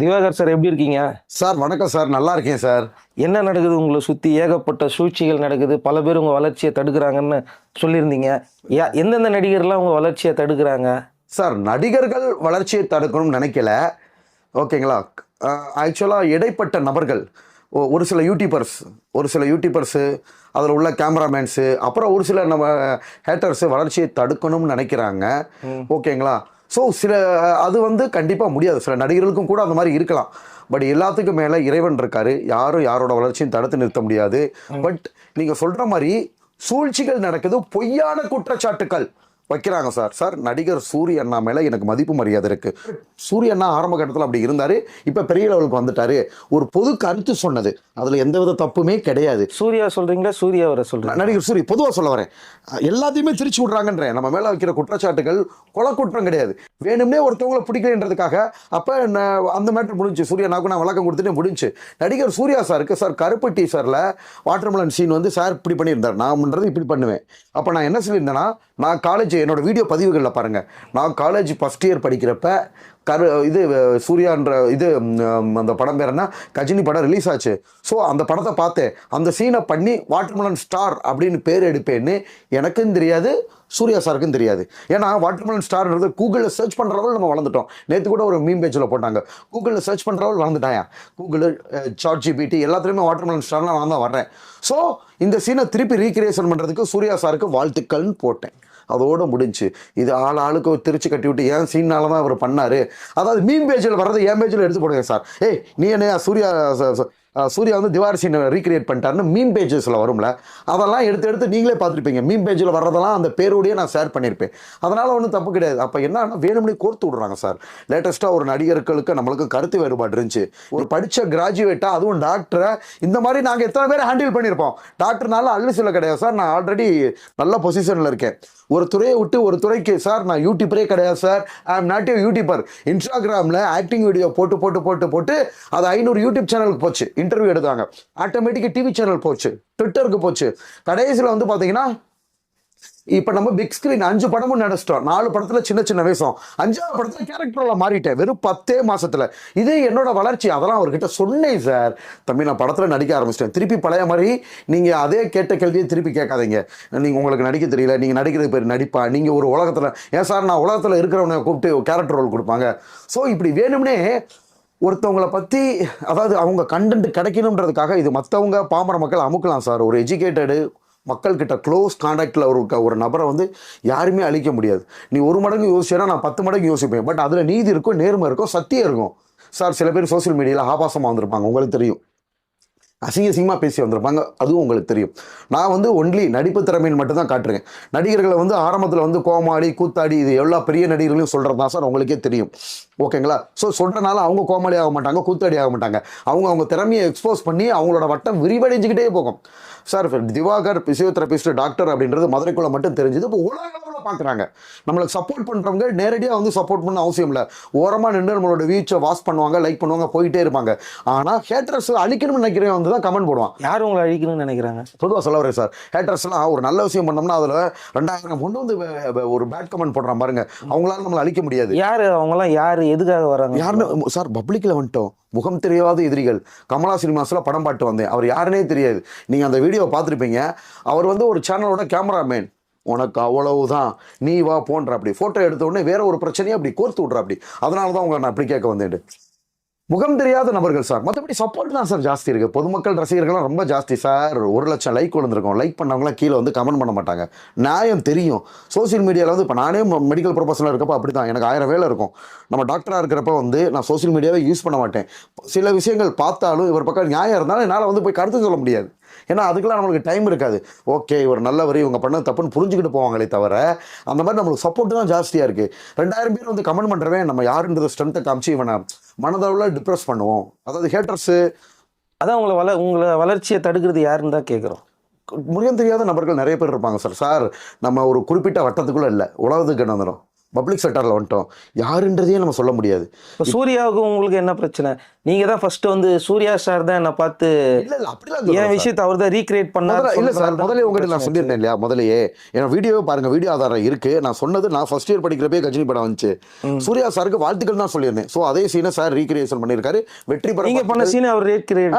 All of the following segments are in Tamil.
திவாகர் சார் எப்படி இருக்கீங்க? சார் வணக்கம் சார். நல்லா இருக்கேன் சார். என்ன நடக்குது? உங்களை சுற்றி ஏகப்பட்ட சூழ்ச்சிகள் நடக்குது. பல பேர் உங்கள் வளர்ச்சியை தடுக்கிறாங்கன்னு சொல்லியிருந்தீங்க. எந்தெந்த நடிகர்லாம் உங்கள் வளர்ச்சியை தடுக்கிறாங்க? சார் நடிகர்கள் வளர்ச்சியை தடுக்கணும்னு நினைக்கல. ஓகேங்களா? ஆக்சுவலாக இடைப்பட்ட நபர்கள் ஒரு சில யூடியூபர்ஸ் ஒரு சில யூடியூபர்ஸு அதில் உள்ள கேமராமேன்ஸு அப்புறம் ஒரு சில நம்ம ஹேட்டர்ஸு வளர்ச்சியை தடுக்கணும்னு நினைக்கிறாங்க. ஓகேங்களா? ஸோ சில அது வந்து கண்டிப்பாக முடியாது. சில நடிகர்களுக்கும் கூட அந்த மாதிரி இருக்கலாம். பட் எல்லாத்துக்கும் மேலே இறைவன் இருக்காரு. யாரும் யாரோட வளர்ச்சியும் தடுத்து நிறுத்த முடியாது. பட் நீங்கள் சொல்கிற மாதிரி சூழ்ச்சிகள் நடக்குது. பொய்யான குற்றச்சாட்டுக்கள். வைக்கிறாங்க சார். சார் நடிகர் சூரிய அண்ணா மேலே எனக்கு மதிப்பு மரியாதை இருக்கு. சூரிய அண்ணா ஆரம்ப கட்டத்தில் அப்படி இருந்தாரு இப்போ பெரிய லெவலுக்கு வந்துட்டாரு. ஒரு பொது கருத்து சொன்னது. அதில் எந்தவித தப்புமே கிடையாது. சூர்யா சொல்கிறீங்களா சூர்யா வர சொல்கிறீங்க நடிகர் சூரிய பொதுவாக சொல்ல வரேன். எல்லாத்தையுமே திரிச்சு விட்றாங்கன்றேன். நம்ம மேலே வைக்கிற குற்றச்சாட்டுகள் கொலை குற்றம் கிடையாது. வேணும்னே ஒருத்தவங்கள பிடிக்கலன்றதுக்காக அப்போ அந்த மேட்டர் முடிஞ்சு சூர்யா நாக்கு நான் விளக்கம் கொடுத்துட்டு முடிஞ்சு. நடிகர் சூர்யா சாருக்கு சார் கருப்பு டீசரில் வாட்டர்மெலன் சீன் வந்து சார் இப்படி பண்ணியிருந்தார். நான் பண்ணுறது இப்படி பண்ணுவேன். அப்போ நான் என்ன சொல்லியிருந்தேன்னா நான் காலேஜ் என்னோட வீடியோ பதிவுகளில் பாருங்கள் நான் காலேஜ் ஃபஸ்ட் இயர் படிக்கிறப்ப கரு இது சூர்யான்ற இது அந்த படம் பேர் என்ன? கஜினி படம் ரிலீஸ் ஆச்சு. ஸோ அந்த படத்தை பார்த்தேன். அந்த சீனை பண்ணி வாட்டர்மலன் ஸ்டார் அப்படின்னு பேர் எடுப்பேன்னு எனக்கும் தெரியாது சூர்யா சாருக்கும் தெரியாது. ஏன்னா வாட்டர்மலன் ஸ்டார்ன்றது கூகுளில் சர்ச் பண்ணுற அளவு நம்ம வளர்ந்துட்டோம். நேற்று கூட ஒரு மீம் பேஜில் போட்டாங்க. கூகுளில் சர்ச் பண்ணுற அளவு வளர்ந்துட்டாயா? கூகுள் சாட் ஜிபிடி எல்லாத்துலேயுமே வாட்டர்மலன் ஸ்டார்லாம் நான் தான் வர்றேன். ஸோ இந்த சீனை திருப்பி ரீக்ரியேஷன் பண்ணுறதுக்கு சூர்யா சாருக்கு வாழ்த்துக்கள்னு போட்டேன். அதோடு முடிஞ்சு. இது ஆள் ஆளுக்கு ஒரு திருச்சி கட்டி விட்டு ஏன் சீனால தான் அவர் பண்ணார்? அதாவது மீன் பேஜில் வர்றது என் பேஜில் எடுத்து போடுங்க சார். ஏய் நீ என்ன சூர்யா சூர்யா வந்து திவார் சீனை ரீக்ரியேட் பண்ணிட்டாருன்னு மீன் பேஜஸில் வரும்ல அதெல்லாம் எடுத்து எடுத்து நீங்களே பார்த்துருப்பீங்க. மீன் பேஜில் வர்றதெல்லாம் அந்த பேரோடையே நான் ஷேர் பண்ணியிருப்பேன். அதனால் ஒன்றும் தப்பு கிடையாது. அப்போ என்னன்னா வேணும்னே கோர்த்து விடுறாங்க சார் லேட்டஸ்ட்டாக ஒரு நடிகர்களுக்கு நம்மளுக்கு கருத்து வேறுபாடு இருந்துச்சு. ஒரு படித்த கிராஜுவேட்டாக அதுவும் டாக்டரை இந்த மாதிரி நாங்கள் எத்தனை பேர் ஹேண்டில் பண்ணியிருப்போம். டாக்டர்னால அள்ளு சில கிடையாது சார் நான் ஆல்ரெடி நல்ல பொசிஷனில் இருக்கேன். ஒரு துறையை விட்டு ஒரு துறைக்கு சார் நான் யூடியூப்பரே கிடையாது sir I am not YouTuber இன்ஸ்டாகிராமில் ஆக்டிங் வீடியோ போட்டு போட்டு போட்டு போட்டு அது ஐநூறு யூடியூப் சேனலுக்கு போச்சு. இன்டர்வியூ எடுத்தாங்க. ஆட்டோமேட்டிக்காக டிவி சேனல் போச்சு. ட்விட்டருக்கு போச்சு. கடைசியில் வந்து பார்த்தீங்கன்னா இப்போ நம்ம பிக் ஸ்க்ரீன் அஞ்சு படமும் நடிச்சிட்டோம். நாலு படத்தில் சின்ன சின்ன வயசும் அஞ்சாவது படத்தில் கேரக்டரில் மாறிட்டேன். வெறும் பத்தே மாதத்தில் இது என்னோட வளர்ச்சி. அதெல்லாம் அவர்கிட்ட சொன்னேன் சார் தம்பி நான் படத்தில் நடிக்க ஆரம்பிச்சிட்டேன். திருப்பி பழைய மாதிரி நீங்கள் அதே கேட்ட கேள்வியை திருப்பி கேட்காதீங்க. நீங்கள் உங்களுக்கு நடிக்க தெரியல. நீங்கள் நடிக்கிறது பேர் நடிப்பா? நீங்கள் ஒரு உலகத்தில் ஏன் சார் நான் உலகத்தில் இருக்கிறவனை கூப்பிட்டு கேரக்டர் ரோல் கொடுப்பாங்க. ஸோ இப்படி வேணும்னே ஒருத்தவங்களை பற்றி அதாவது அவங்க கண்டென்ட் கிடைக்கணுன்றதுக்காக இது மற்றவங்க பாமர மக்கள் அமுக்கலாம் சார். ஒரு எஜுகேட்டடு மக்கள்கிட்ட க்ளோஸ் காண்டாக்டில் இருக்க ஒரு நபரை வந்து யாருமே அழிக்க முடியாது. நீ ஒரு மடங்கு யோசிச்சேன்னா நான் பத்து மடங்கு யோசிப்பேன். பட் அதில் நீதி இருக்கும் நேர்மை இருக்கும் சத்தியம் இருக்கும். சார் சில பேர் சோஷியல் மீடியாவில் ஆபாசமாக வந்திருப்பாங்க உங்களுக்கு தெரியும். அசிங்க அசிங்கமாக பேசி வந்திருப்பாங்க. அதுவும் உங்களுக்கு தெரியும். நான் வந்து ஒன்லி நடிப்பு திறமையின் மட்டும்தான் காட்டுறேன் நடிகர்களை வந்து ஆரம்பத்தில் வந்து கோமாளி கூத்தாடி இது எல்லா பெரிய நடிகர்களையும் சொல்கிறது தான் சார் உங்களுக்கே தெரியும். ஓகேங்களா? ஸோ சொல்கிறனால அவங்க கோமாளி ஆக மாட்டாங்க கூத்தாடி ஆக மாட்டாங்க. அவங்க அவங்க திறமையை எக்ஸ்போஸ் பண்ணி அவங்களோட வட்டம் விரிவடைஞ்சுக்கிட்டே போகும். சார் திவாகர் பிசியோதெரபிஸ்ட் டாக்டர் அப்படின்றது மதுரைக்குள்ள மட்டும் தெரிஞ்சது. இப்போ உலக அளவில் பார்க்குறாங்க நம்மளுக்கு சப்போர்ட் பண்ணுறவங்க நேரடியாக வந்து சப்போர்ட் பண்ண அவசியம் இல்லை. ஓரமாக நின்று நம்மளோட வீச்சை வாஷ் பண்ணுவாங்க லைக் பண்ணுவாங்க போயிட்டே இருப்பாங்க. ஆனால் ஹேட்டர்ஸ் அழிக்கணும்னு நினைக்கிறவன் வந்து தான் கமெண்ட் போடுவான். யார் உங்களை அழிக்கணும்னு நினைக்கிறாங்க? பொதுவாக சொல்ல வரேன் சார். ஹேட்டர்ஸ்லாம் ஒரு நல்ல விஷயம் பண்ணோம்னா அதில் ரெண்டாயிரம் கொண்டு வந்து ஒரு பேட் கமெண்ட் போடுறான் பாருங்க. அவங்களால நம்மளை அழிக்க முடியாது. யார்? அவங்கலாம் யார்? எதுக்காக வராங்க? யாருன்னு சார் பப்ளிக்கில் வந்துட்டோம். முகம் தெரியாத எதிரிகள். கமலா சினிமாஸில் படம் பாட்டு வந்தேன். அவர் யாருனே தெரியாது. நீங்கள் அந்த வீடியோவை பார்த்துருப்பீங்க. அவர் வந்து ஒரு சேனலோட கேமராமேன் உனக்கு அவ்வளவுதான். நீ வா போன்ற அப்படி. ஃபோட்டோ எடுத்த உடனே வேற ஒரு பிரச்சனையை அப்படி கோர்த்து விட்ற அப்படி. அதனால தான் உங்களை நான் அப்படி கேட்க வந்தேன். முகம் தெரியாத நபர்கள் சார். மற்றபடி சப்போர்ட் தான் சார் ஜாஸ்தி இருக்குது பொதுமக்கள் ரசிகர்கள்லாம் ரொம்ப ஜாஸ்தி சார். ஒரு லட்சம் லைக் விழுந்திருக்கும் லைக் பண்ணவங்களாம் கீழே வந்து கமெண்ட் பண்ண மாட்டாங்க. நியாயம் தெரியும். சோஷியல் மீடியாவில் வந்து இப்போ நானே மெடிக்கல் ப்ரொஃபஷனில் இருக்கப்போ அப்படி தான் எனக்கு ஆயிரம் வேலை இருக்கும். நம்ம டாக்டராக இருக்கிறப்ப வந்து நான் சோஷியல் மீடியாவே யூஸ் பண்ண மாட்டேன். சில விஷயங்கள் பார்த்தாலும் இவர் பக்கம் நியாயம் இருந்தாலும் என்னால் வந்து போய் கருத்து சொல்ல முடியாது. ஏன்னா அதுக்கெல்லாம் நம்மளுக்கு டைம் இருக்காது. ஓகே இவர் நல்லவர் இவங்க பண்ணது தப்புன்னு புரிஞ்சுக்கிட்டு போவாங்களே தவிர அந்த மாதிரி நம்மளுக்கு சப்போர்ட் தான் ஜாஸ்தியாக இருக்குது ரெண்டாயிரம் பேர் வந்து கமெண்ட் பண்ணுறவன் நம்ம யாருன்றத ஸ்ட்ரென்த்தை காமிச்சு இவனை மனதளவில் டிப்ரெஸ் பண்ணுவோம். அதாவது ஹேட்டர்ஸு அதான் உங்களை வள உங்களை வளர்ச்சியை தடுக்கிறது யாருன்னு தான் கேட்குறோம் முகம் தெரியாத நபர்கள் நிறைய பேர் இருப்பாங்க சார் சார் நம்ம ஒரு குறிப்பிட்ட வட்டத்துக்குள்ளே இல்லை. உலகத்துக்கு நடந்துடும் பப்ளிக் செக்டரில் வந்துட்டோம். யாருன்றதையும் நம்ம சொல்ல முடியாது. இப்போ சூர்யாவுக்கு உங்களுக்கு என்ன பிரச்சனை? நீங்க தான் ஃபர்ஸ்ட் வந்து சூர்யா சார் தான் என்னை பார்த்து இல்ல இல்ல அப்படிலாம் என் விஷயத்தை அவர் தான் ரீக்ரியேட் பண்ணார் இல்ல சார் முதல்ல உங்ககிட்ட நான் சொல்லியிருந்தேன் இல்லையா? முதல்லயே என் வீடியோவே பாருங்க வீடியோ ஆதாரம் இருக்கு. நான் சொன்னது நான் ஃபர்ஸ்ட் இயர் படிக்கிறப்பே கஜினி படம் வந்துச்சு. சூர்யா சாருக்கு வாழ்த்துக்கள் தான் சொல்லியிருந்தேன். சோ அதே சீனை சார் ரீக்ரியேஷன் பண்ணியிருக்காரு. வெற்றி பெற நீங்க பண்ண சீன் அவர் ரீக்ரியேட்.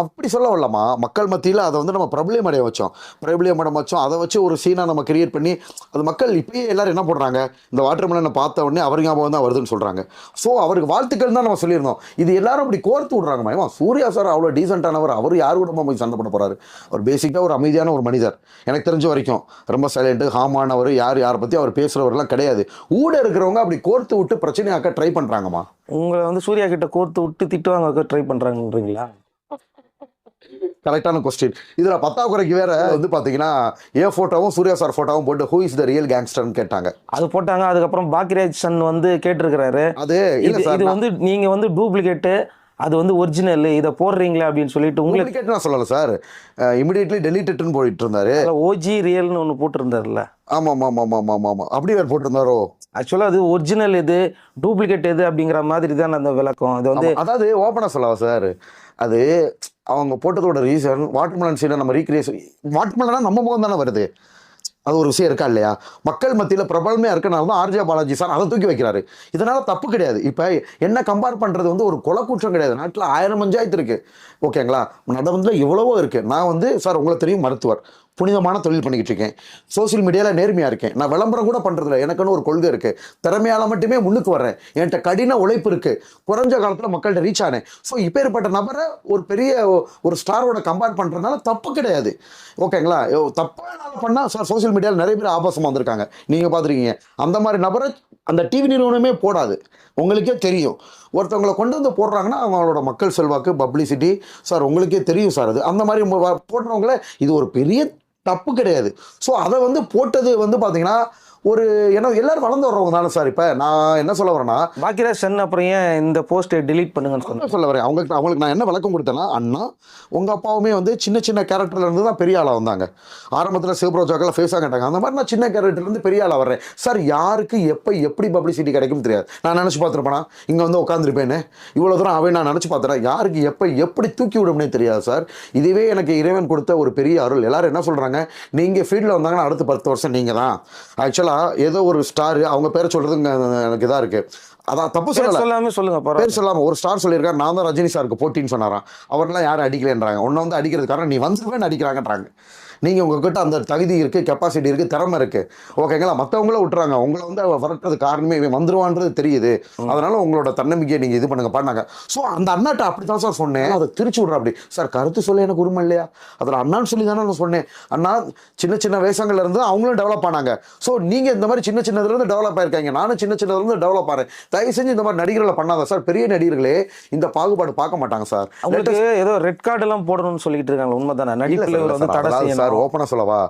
அப்படி சொல்ல வரலாமா மக்கள் மத்தியில் அதை வந்து நம்ம பிரபலியம் அடைய வச்சோம். பிரபலியம் அடைய வச்சோம். அதை வச்சு ஒரு சீனாக நம்ம கிரியேட் பண்ணி அது மக்கள் இப்பயே எல்லாரும் என்ன பண்ணுறாங்க இந்த வாட்டர் மிலனை பார்த்த உடனே அவர் ஞாபகம் தான் வருதுன்னு சொல்கிறாங்க ஸோ அவருக்கு வாழ்த்துக்கள் தான் நம்ம சொல்லியிருந்தோம். இது எல்லாரும் அப்படி கோர்த்து விட்றாங்க மயமா சூர்யா சார் அவ்வளோ டீசெண்டானவர் அவர் யார் கூட போய் சண்டை பண்ண போகிறாரு அவர் பேசிக்காக ஒரு அமைதியான ஒரு மனிதர். எனக்கு தெரிஞ்ச வரைக்கும் ரொம்ப சைலண்ட்டு ஹாமானவர் யார் யாரை பற்றி அவர் பேசுகிறவரெல்லாம் கிடையாது. ஊட இருக்கிறவங்க அப்படி கோர்த்து விட்டு பிரச்சனையாக்க ட்ரை பண்ணுறாங்கம்மா உங்களை வந்து சூர்யா கிட்ட கோர்த்து விட்டு திட்டு வாங்க ட்ரை பண்ணுறாங்கன்றீங்களா கரெக்டான கொஸ்டின் இதுல பத்தாக்குறைக்கு வேற வந்து பாத்தீங்கன்னா ஏ போட்டோவும் சூர்யா சார் போட்டோவும் போட்டு ஹூ இஸ் த ரியல் கேங்ஸ்டர்னு கேட்டாங்க. அது போட்டாங்க அதுக்கப்புறம் பாக்கியராஜ் சன் வந்து கேட்டிருக்கிறாரு. அது இல்ல இது வந்து நீங்க வந்து டூப்ளிகேட்டு அது வந்து ஒரிஜினல் இதை போடுறீங்களே அப்படின்னு சொல்லிட்டு உங்களுக்கு நான் சொல்லல சார். இமிடியட்லி டெலிட்டட்னு போயிட்டு இருந்தாரு. ஓஜி ரியல்னு ஒன்று போட்டிருந்தாருல்ல ஆமா ஆமா ஆமா ஆமா ஆமா ஆமா அப்படி வேற போட்டிருந்தாரோ? ஆக்சுவலாக அது ஒரிஜினல் எது டூப்ளிகேட் எது அப்படிங்கிற மாதிரி தான் அந்த விளக்கம். அது வந்து அதாவது ஓப்பனா சொல்லவா சார்? அது அவங்க போட்டதோட ரீசன் வாட்டர்மெலன் சீனை நம்ம ரீக்ரியேஷன் வாட்டர்மெலனா நம்ம முகம் தானே வருது. அது ஒரு விஷயம் இருக்கா இல்லையா? மக்கள் மத்தியில் பிரபலமே இருக்கனால தான் ஆர்ஜே பாலாஜி சார் அதை தூக்கி வைக்கிறாரு. இதனால தப்பு கிடையாது. இப்போ என்ன கம்பேர் பண்ணுறது வந்து ஒரு கொலை குற்றம் கிடையாது. நாட்டில் ஆயிரம் பஞ்சாயத்து இருக்குது ஓகேங்களா நடந்ததுல இவ்வளவோ இருக்குது நான் வந்து சார் உங்களுக்கு தெரியும் மருத்துவர். புனிதமான தொழில் பண்ணிக்கிட்டு இருக்கேன். சோஷியல் மீடியாவில் நேர்மையாக இருக்கேன். நான் விளம்பரம் கூட பண்ணுறதில்ல எனக்குன்னு ஒரு கொள்கை இருக்குது திறமையால மட்டுமே முன்னுக்கு வர்றேன். என்கிட்ட கடின உழைப்பு இருக்குது குறைஞ்ச காலத்தில் மக்கள்கிட்ட ரீச் ஆனேன். ஸோ இப்பேற்பட்ட நபரை ஒரு பெரிய ஒரு ஸ்டாரோட கம்பேர் பண்ணுறதுனால தப்பு கிடையாது. ஓகேங்களா தப்பாக பண்ணால் சார் சோஷியல் மீடியாவில் நிறைய பேர் ஆபாசமாக வந்திருக்காங்க. நீங்கள் பார்த்துருக்கீங்க. அந்த மாதிரி நபரை அந்த டிவி நிறுவனமே போடாது. உங்களுக்கே தெரியும். ஒருத்தவங்களை கொண்டு வந்து போடுறாங்கன்னா அவங்களோட மக்கள் செல்வாக்கு பப்ளிசிட்டி சார் உங்களுக்கே தெரியும் சார் அது. அந்த மாதிரி போடுறவங்கள இது ஒரு பெரிய தப்பு கிடையாது. ஸோ அதை வந்து போட்டது வந்து பார்த்தீங்கன்னா ஒரு ஏன்னா எல்லாரும் வளர்ந்து வர்றவங்க தானே சார் இப்போ. நான் என்ன சொல்ல வரேன்னா பாக்கியராஜ் சன் அப்புறம் ஏன் இந்த போஸ்ட்டை delete பண்ணுங்கன்னு என்ன சொல்ல வரேன்? அவங்களுக்கு அவங்களுக்கு நான் என்ன விளக்கம் கொடுத்தேன்னா அண்ணா உங்கள் அப்பாவுமே வந்து சின்ன சின்ன கேரக்டர்ல இருந்து தான் பெரிய ஆளாக வந்தாங்க. ஆரம்பத்தில் சிவப்ரோஜாக்கில் ஃபேஸாக கேட்டாங்க. அந்த மாதிரி நான் சின்ன கேரக்டர்லேருந்து பெரிய ஆளாக வர்றேன். சார் யாருக்கு எப்போ எப்படி பப்ளிசிட்டி கிடைக்கும் தெரியாது. நான் நினச்சி பார்த்துருப்பேனா இங்கே வந்து உட்காந்துருப்பேனே இவ்வளோ தூரம் அவன் நான் நினச்சி பார்த்துறேன் யாருக்கு எப்போ எப்படி தூக்கி விடும்னே தெரியாது சார் இதுவே எனக்கு இறைவன் கொடுத்த ஒரு பெரிய அருள். எல்லாரும் என்ன சொல்கிறாங்க நீங்கள் ஃபீல்டில் வந்தாங்கன்னா அடுத்த பத்து வருஷம் நீங்கள் தான் ஆக்சுவலாக ஏதோ ஒரு ஸ்டார் அவங்க பேரை சொல்கிறது எனக்கு இதாக இருக்குது அதான் தப்பு சொல்லலை. சொல்லாமே சொல்லுங்க பேர் சொல்லாம ஒரு ஸ்டார் சொல்லியிருக்காரு. நான் தான் ரஜினி சாருக்கு போட்டின்னு சொன்னாராம். அவரெல்லாம் யாரும் அடிக்கலன்றாங்க. உன்னை வந்து அடிக்கிறது காரணம் நீ வந்துருவேன் அடிக்கிறாங்கன்றாங்க. நீங்கள் உங்ககிட்ட அந்த தகுதி இருக்குது கெப்பாசிட்டி இருக்குது திறமை இருக்குது ஓகேங்களா மற்றவங்கள விட்டுறாங்க. உங்களை வந்து அவ வரட்டுறது காரணமே இவன் வந்துருவான்றது தெரியுது. அதனால உங்களோட தன்னம்பிக்கையை நீங்கள் இது பண்ணுங்க பண்ணாங்க. ஸோ அந்த அண்ணாட்ட அப்படி தான் சார் சொன்னேன் அதை திருச்சி விட்ற அப்படி. சார் கருத்து சொல்ல எனக்கு உரிமை இல்லையா? அதில் அண்ணான்னு சொல்லி தானே நான் சொன்னேன். அண்ணா சின்ன சின்ன வயசங்கள்ல இருந்து அவங்களும் டெவலப் ஆனாங்க. ஸோ நீங்கள் இந்த மாதிரி சின்ன சின்னதுலேருந்து டெவலப் ஆயிருக்காங்க. நானும் சின்ன சின்னதுலேருந்து டெவலப் ஆகிறேன் தயவு செஞ்சு இந்த மாதிரி நடிகர்களை பண்ணாத. சார் பெரிய நடிகர்களே இந்த பாகுபாடு பார்க்க மாட்டாங்க சார் அவங்களுக்கு ஏதோ ரெட் கார்டு எல்லாம் போடணும்னு சொல்லிட்டு இருக்காங்க உண்மைதானே? இவர் வந்து தடை சார் செய்யணும் ஓப்பனா சொல்லவா?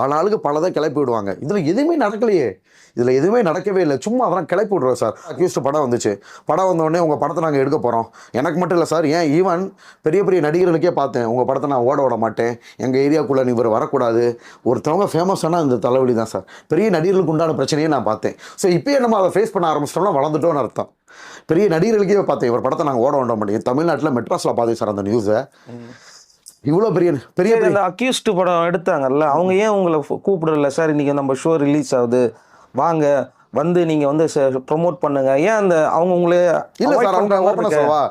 ஆளாளுக்கு பலதை கிளப்பி விடுவாங்க. இதுல எதுவுமே நடக்கலையே. இதுல எதுவுமே நடக்கவே இல்லை. சும்மா அதெல்லாம் கிளப்பி விடுறோம் சார். அக்யூஸ்ட் படம் வந்துச்சு. படம் வந்த உடனே உங்க படத்தை நாங்க எடுக்க போறோம். எனக்கு மட்டும் இல்லை சார். ஏன் ஈவன் பெரிய பெரிய நடிகர்களுக்கே பார்த்தேன். உங்க படத்தை நான் ஓட விட மாட்டேன். எங்க ஏரியாக்குள்ள நீ இவர் வரக்கூடாது. ஒருத்தவங்க ஃபேமஸான இந்த தலைவலி தான் சார். பெரிய நடிகர்களுக்கு உண்டான பிரச்சனையை நான் பார்த்தேன். ஸோ இப்பயே நம்ம அதை ஃபேஸ் பண்ண ஆரம்பிச்சிட்டோம்னா வளர்ந்துட்டோம்னு அர்த்தம். பெரிய நடிகர்களுக்கே பார்த்தேன். இவர் படத்தை நாங்கள் ஓட விட மாட்டேன் தமிழ்நாட்டில் மெட்ராஸில் பார்த்தேன் சார் அந்த நியூஸை இவ்வளோ பெரிய பெரிய இந்த அக்யூஸ்ட் படம் எடுத்தாங்கல்ல அவங்க ஏன் உங்களை கூப்பிடல? சார் இன்னைக்கு நம்ம ஷோ ரிலீஸ் ஆகுது. வாங்க வந்து நீங்க வந்து ப்ரோமோட் பண்ணுங்க. ஏன் அந்த அவங்க உங்களை இல்ல சார் அவங்க? சொல்லவா?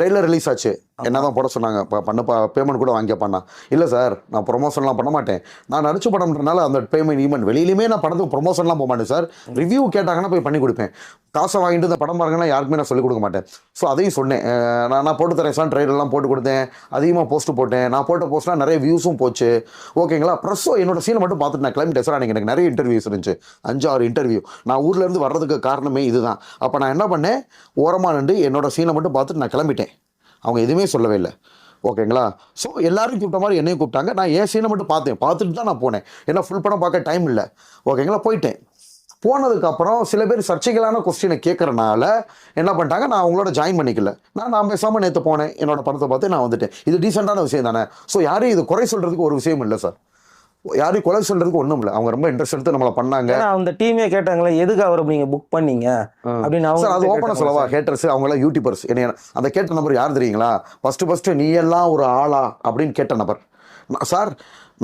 ட்ரெய்லர் ரிலீஸ் ஆச்சு. என்னதான் போட சொன்னாங்க? பண்ணப்பா பேமெண்ட் கூட வாங்கிக்க இல்லை சார் நான் ப்ரொமோஷன்லாம் பண்ண மாட்டேன். நான் நடிச்சு படம்ன்றனால அந்த பேமெண்ட் ஈமெண்ட் வெளியிலுமே நான் படத்துக்கு ப்ரொமோஷன்லாம் போக மாட்டேன் சார். ரிவ்யூ கேட்டாங்கன்னா போய் பண்ணி கொடுப்பேன். காசை வாங்கிட்டு இந்த படம் பாருங்கன்னா யாருக்குமே நான் சொல்லிக் கொடுக்க மாட்டேன். ஸோ அதையும் சொன்னேன். நான் நான் போட்டு தரேன் சார் ட்ரெயிலெல்லாம் போட்டு கொடுத்தேன். அதிகமாக போஸ்ட்டு போட்டேன். நான் போட்ட போஸ்ட்லாம் நிறைய வியூஸும் போச்சு. ஓகேங்களா ப்ரெஸ்ஸோ என்னோட சீனை மட்டும் பார்த்துட்டு நான் கிளம்பிட்டேன் சார். அன்றைக்கி எனக்கு நிறைய இன்டர்வியூஸ் இருந்துச்சு. அஞ்சு ஆறு இன்டர்வியூ நான் ஊர்லேருந்து வர்றதுக்கு காரணமே இதுதான். அப்போ நான் என்ன பண்ணேன்? ஓரமாக நின்று என்னோட சீனை மட்டும் பார்த்துட்டு நான் கிளம்பிட்டேன். அவங்க எதுவுமே சொல்லவே இல்லை. ஓகேங்களா? ஸோ எல்லாரும் கூப்பிட்ட மாதிரி என்னையும் கூப்பிட்டாங்க. நான் ஏன் சீனை மட்டும் பார்த்தேன். பார்த்துட்டு தான் நான் போனேன். ஏன்னா ஃபுல் படம் பார்க்க டைம் இல்லை. ஓகேங்களா? போயிட்டேன். போனதுக்கப்புறம் சில பேர் சர்ச்சைகளான கொஸ்டினை கேட்குறனால என்ன பண்ணிட்டாங்க? நான் அவங்களோட ஜாயின் பண்ணிக்கல. நான் நான் பேசாமல் நேற்று போனேன். என்னோட படத்தை பார்த்து நான் வந்துட்டேன். இது டீசெண்டான விஷயம் தானே. ஸோ யாரையும் இது குறை சொல்கிறதுக்கு ஒரு விஷயம் இல்லை சார் யாரையும் கொலை சொல்றதுக்கு ஒண்ணும் இல்லை. அவங்க ரொம்ப இன்ட்ரெஸ்ட் எடுத்து நம்மளை பண்ணாங்க. அந்த டீமே கேட்டாங்களே எதுக்கு அவரை நீங்க புக் பண்ணீங்க? அப்படின்னு அவங்க அது கேட்டாங்களா சொல்லவா? ஹேட்டர்ஸ் அவங்க எல்லாம் யூடியூபர்ஸ் என்ன அந்த கேட்ட நபர் யார் தெரியுங்களா? ஃபர்ஸ்ட் ஃபர்ஸ்ட் நீ எல்லாம் ஒரு ஆளா அப்படின்னு கேட்ட நபர் சார்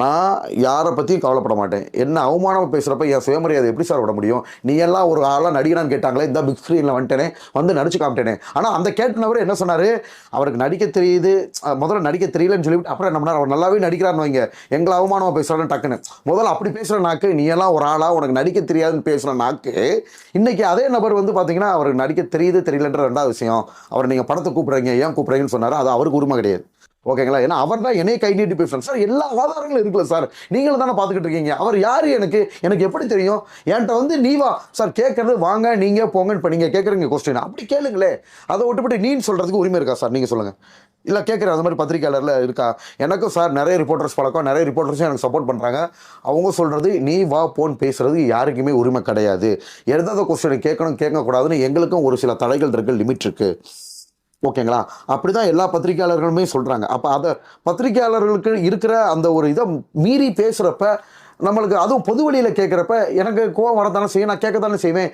நான் யாரை பற்றியும் கவலைப்பட மாட்டேன். என்ன அவமானமாக பேசுகிறப்ப என் சுயமரியாதை எப்படி சார் விட முடியும்? நீ எல்லாம் ஒரு ஆளாக நடிகரான்னு கேட்டாங்களே இந்த பிக் ஸ்க்ரீனில் வந்துட்டேனே வந்து நடிச்சு காமிட்டேனே. ஆனால் அந்த கேட்ட நபர் என்ன சொன்னார்? அவருக்கு நடிக்க தெரியுது. முதல்ல நடிக்க தெரியலன்னு சொல்லிவிட்டு அப்புறம் என்ன பண்ணார்? அவர் நல்லாவே நடிக்கிறான்னு வைங்க. எங்களை அவமானமாக பேசுகிறான்னு டக்குன்னு. முதல்ல அப்படி பேசுகிற நாக்கு நீ எல்லாம் ஒரு ஆளாக உனக்கு நடிக்க தெரியாதுன்னு பேசுகிற நாக்கு இன்றைக்கி அதே நபர் வந்து பார்த்தீங்கன்னா அவருக்கு நடிக்க தெரியுது தெரியலன்ற ரெண்டாவது விஷயம். அவர் நீங்கள் படத்தை கூப்பிடுறீங்க ஏன் கூப்பிட்றீங்கன்னு சொன்னார். அது அவருக்கு உரிமை கிடையாது. ஓகேங்களா? ஏன்னா அவர் தான் என்னைய கை நீட்டி பேசுறாங்க சார் எல்லா ஆதாரங்களும் இருக்குல்ல சார். நீங்களும் தானே பார்த்துக்கிட்டு இருக்கீங்க. அவர் யார் எனக்கு? எனக்கு எப்படி தெரியும்? என்கிட்ட வந்து நீ வா. சார் கேட்குறது வாங்க நீங்கள் போங்கன்னு இப்போ நீங்கள் கேட்குறீங்க கொஸ்டின் அப்படி கேளுங்களே. அதை விட்டுப்பட்டு நீன்னு சொல்கிறதுக்கு உரிமை இருக்கா சார்? நீங்கள் சொல்லுங்கள் இல்லை கேட்குறேன். அந்த மாதிரி பத்திரிக்கையாளரில் இருக்கா? எனக்கும் சார் நிறைய ரிப்போர்ட்டர்ஸ் பழக்கம். நிறைய ரிப்போர்ட்டர்ஸும் எனக்கு சப்போர்ட் பண்ணுறாங்க அவங்க சொல்கிறது நீ வா போன் பேசுகிறது யாருக்குமே உரிமை கிடையாது. எதாவது கொஸ்டின் கேட்கணும் கேட்கக்கூடாதுன்னு எங்களுக்கும் ஒரு சில தடைகள் இருக்குது லிமிட் இருக்குது ஓகேங்களா? அப்படிதான் எல்லா பத்திரிகையாளர்களுமே சொல்கிறாங்க அப்போ அதை பத்திரிகையாளர்களுக்கு இருக்கிற அந்த ஒரு இதை மீறி பேசுகிறப்ப நம்மளுக்கு அதுவும் பொது வழியில் கேட்குறப்ப எனக்கு கோவம் வரத்தானே செய்யும் நான் கேட்க தானே செய்வேன்.